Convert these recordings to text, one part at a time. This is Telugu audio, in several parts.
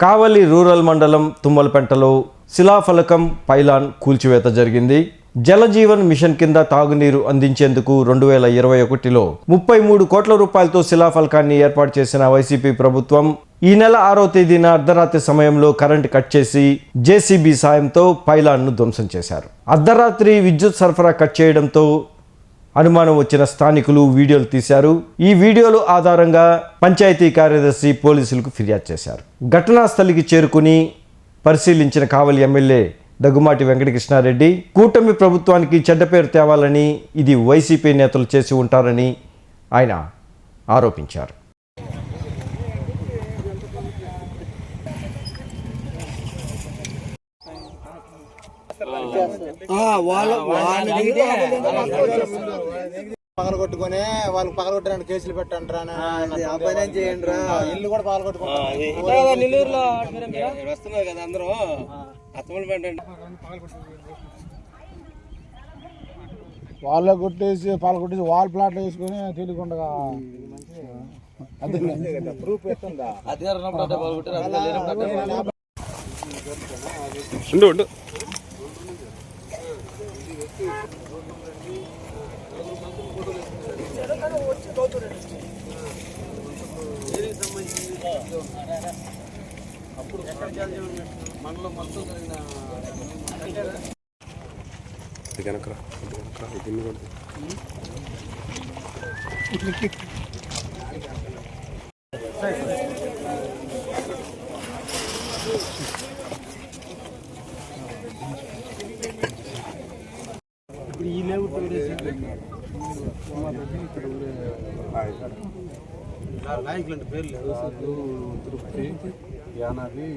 కావలి రూరల్ మండలం తుమ్మలపెంటలో శిలాఫలకం పైలాన్ కూల్చివేత జరిగింది. జలజీవన్ మిషన్ కింద తాగునీరు అందించేందుకు రెండు వేల ఇరవై ఒకటిలో ముప్పై మూడు కోట్ల రూపాయలతో శిలాఫలకాన్ని ఏర్పాటు చేసిన వైసీపీ ప్రభుత్వం ఈ నెల ఆరో తేదీన అర్ధరాత్రి సమయంలో కరెంట్ కట్ చేసి జేసీబీ సాయంతో పైలాన్ను ధ్వంసం చేశారు. అర్ధరాత్రి విద్యుత్ సరఫరా కట్ చేయడంతో అనుమానం వచ్చిన స్థానికులు వీడియోలు తీశారు. ఈ వీడియోలు ఆధారంగా పంచాయతీ కార్యదర్శి పోలీసులకు ఫిర్యాదు చేశారు. ఘటనా స్థలికి చేరుకుని పరిశీలించిన కావలి ఎమ్మెల్యే దగ్గుమాటి వెంకటకృష్ణారెడ్డి కూటమి ప్రభుత్వానికి చెడ్డ పేరు తేవాలని ఇది వైసీపీ నేతలు చేసి ఉంటారని ఆయన ఆరోపించారు. పగలగొట్టుకొని వాళ్ళు పగలగొట్టడానికి కేసులు పెట్టండి చేయండి రా ఇల్లు కూడా పగలగొట్టుకుంటారు నెల్లూరులో వస్తున్నారు కదా అందరూ. అత్తమలు పెట్టండి వాళ్ళ కొట్టేసి పాల కొట్టేసి వాళ్ళ ప్లాట్లు వేసుకొని తెలియకుండా ప్రూఫ్ ఎత్తుందా? అప్పుడు మండలం మొత్తం జరిగిన ఇది ఇది ఇది కొడుతుంది నాయకులు అంటే పేర్లు తిరుపతి యానాది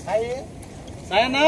సాయి సాయనా